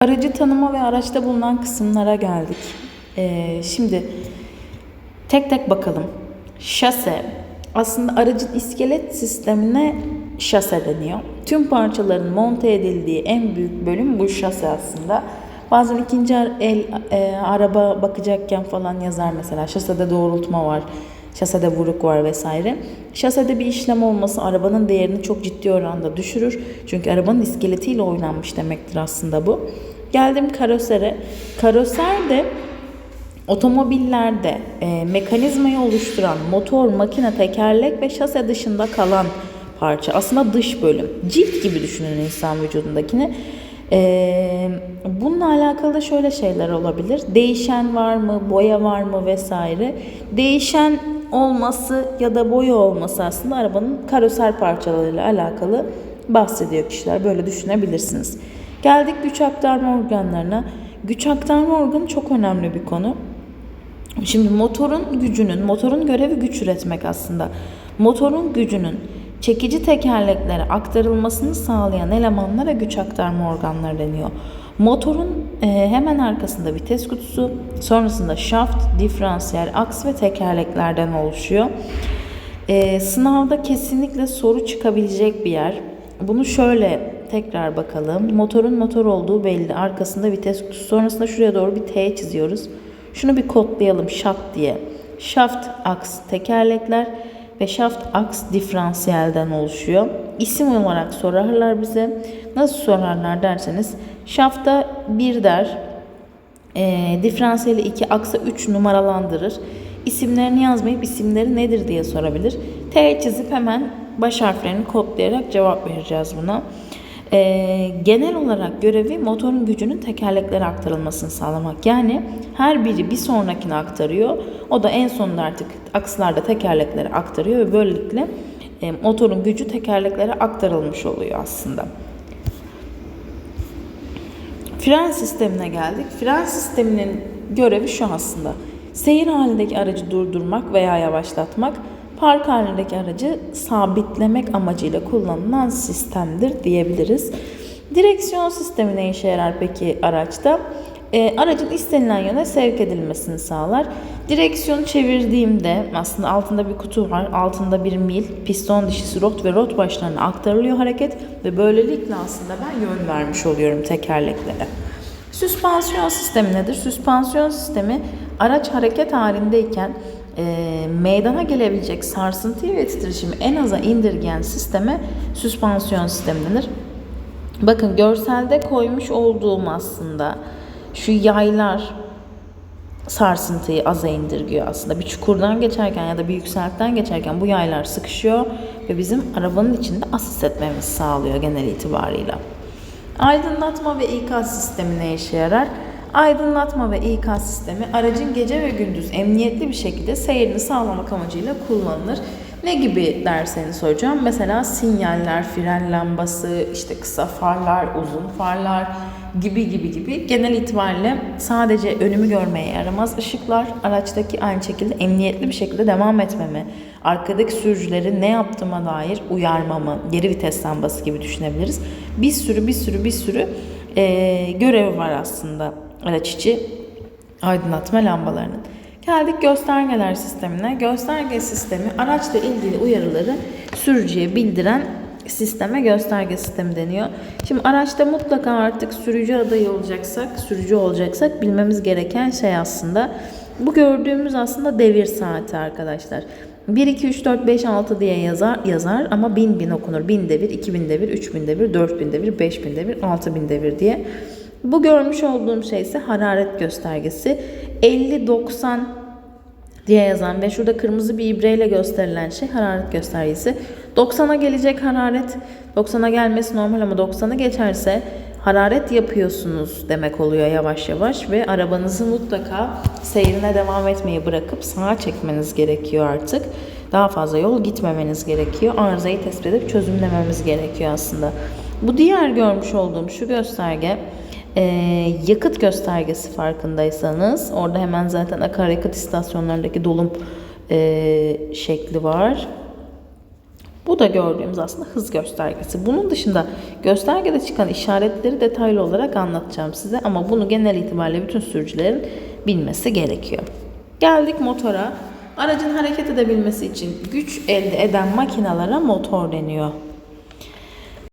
Aracı tanıma ve araçta bulunan kısımlara geldik. Ee, şimdi tek tek bakalım. Şase. Aslında aracın iskelet sistemine şase deniyor. Tüm parçaların monte edildiği en büyük bölüm bu şase aslında. Bazen ikinci el e, araba bakacakken falan yazar mesela şasede doğrultma var, şasede vuruk var vesaire. Şasede bir işlem olması arabanın değerini çok ciddi oranda düşürür. Çünkü arabanın iskeletiyle oynanmış demektir aslında bu. Geldim karosere. Karoser de otomobillerde e, mekanizmayı oluşturan motor, makine, tekerlek ve şase dışında kalan parça. Aslında dış bölüm. Cilt gibi düşünün insan vücudundakini. E, bununla alakalı da şöyle şeyler olabilir. Değişen var mı, boya var mı vesaire. Değişen olması ya da boya olması aslında arabanın karoser parçalarıyla alakalı bahsediyor kişiler. Böyle düşünebilirsiniz. Geldik güç aktarma organlarına. Güç aktarma organı çok önemli bir konu. Şimdi motorun gücünün, motorun görevi güç üretmek aslında. Motorun gücünün çekici tekerleklere aktarılmasını sağlayan elemanlara güç aktarma organları deniyor. Motorun e, hemen arkasında vites kutusu, sonrasında şaft, diferansiyel, aks ve tekerleklerden oluşuyor. E, sınavda kesinlikle soru çıkabilecek bir yer. Bunu şöyle tekrar bakalım. Motorun motor olduğu belli. Arkasında vites kutusu. Sonrasında şuraya doğru bir T çiziyoruz. Şunu bir kodlayalım şat diye. Shaft aks tekerlekler ve shaft aks diferansiyelden oluşuyor. İsim olarak sorarlar bize. Nasıl sorarlar derseniz şafta 1 der, e, diferansiyeli 2, aksa 3 numaralandırır. İsimlerini yazmayıp isimleri nedir diye sorabilir. T çizip hemen baş harflerini kodlayarak cevap vereceğiz buna. Ee, genel olarak görevi motorun gücünün tekerleklere aktarılmasını sağlamak. Yani her biri bir sonrakine aktarıyor. O da en sonunda artık akslarda tekerleklere aktarıyor ve böylelikle e, motorun gücü tekerleklere aktarılmış oluyor aslında. Fren sistemine geldik. Fren sisteminin görevi şu aslında. Seyir halindeki aracı durdurmak veya yavaşlatmak, park halindeki aracı sabitlemek amacıyla kullanılan sistemdir diyebiliriz. Direksiyon sistemi ne işe yarar peki araçta? E, aracın istenilen yöne sevk edilmesini sağlar. Direksiyonu çevirdiğimde aslında altında bir kutu var. Altında bir mil, piston dişisi, rot ve rot başlarına aktarılıyor hareket ve böylelikle aslında ben yön vermiş oluyorum tekerleklere. Süspansiyon sistemi nedir? Süspansiyon sistemi araç hareket halindeyken e, meydana gelebilecek sarsıntıyı ve titreşimi en aza indirgeyen sisteme süspansiyon sistemi denir. Bakın görselde koymuş olduğum aslında şu yaylar sarsıntıyı aza indirgiyor aslında. Bir çukurdan geçerken ya da bir yükseltten geçerken bu yaylar sıkışıyor ve bizim arabanın içinde asist etmemizi sağlıyor genel itibarıyla. Aydınlatma ve ikaz sistemi ne işe yarar? Aydınlatma ve ikaz sistemi aracın gece ve gündüz emniyetli bir şekilde seyrini sağlamak amacıyla kullanılır. Ne gibi derseniz hocam? Mesela sinyaller, fren lambası, işte kısa farlar, uzun farlar gibi gibi gibi. Genel itibariyle sadece önümü görmeye yaramaz ışıklar araçtaki aynı şekilde emniyetli bir şekilde devam etmemi, arkadaki sürücüleri ne yaptığıma dair uyarmamı, geri vites lambası gibi düşünebiliriz. Bir sürü bir sürü bir sürü e, görevi var aslında araç içi aydınlatma lambalarının. Geldik göstergeler sistemine. Gösterge sistemi araçla ilgili uyarıları sürücüye bildiren sisteme gösterge sistemi deniyor. Şimdi araçta mutlaka artık sürücü adayı olacaksak, sürücü olacaksak bilmemiz gereken şey aslında bu gördüğümüz aslında devir saati arkadaşlar. 1, 2, 3, 4, 5, 6 diye yazar, yazar ama 1000 bin okunur. 1000 devir, 2000 devir, 3000 devir, 4000 devir, 5000 devir, 6000 devir diye. Bu görmüş olduğum şey ise hararet göstergesi. 50-90 diye yazan ve şurada kırmızı bir ibreyle gösterilen şey hararet göstergesi. 90'a gelecek hararet. 90'a gelmesi normal ama 90'a geçerse hararet yapıyorsunuz demek oluyor yavaş yavaş ve arabanızı mutlaka seyrine devam etmeyi bırakıp sağa çekmeniz gerekiyor artık. Daha fazla yol gitmemeniz gerekiyor. Arızayı tespit edip çözümlememiz gerekiyor aslında. Bu diğer görmüş olduğum şu gösterge e, yakıt göstergesi farkındaysanız orada hemen zaten akaryakıt istasyonlarındaki dolum e, şekli var. Bu da gördüğümüz aslında hız göstergesi. Bunun dışında göstergede çıkan işaretleri detaylı olarak anlatacağım size ama bunu genel itibariyle bütün sürücülerin bilmesi gerekiyor. Geldik motora. Aracın hareket edebilmesi için güç elde eden makinalara motor deniyor.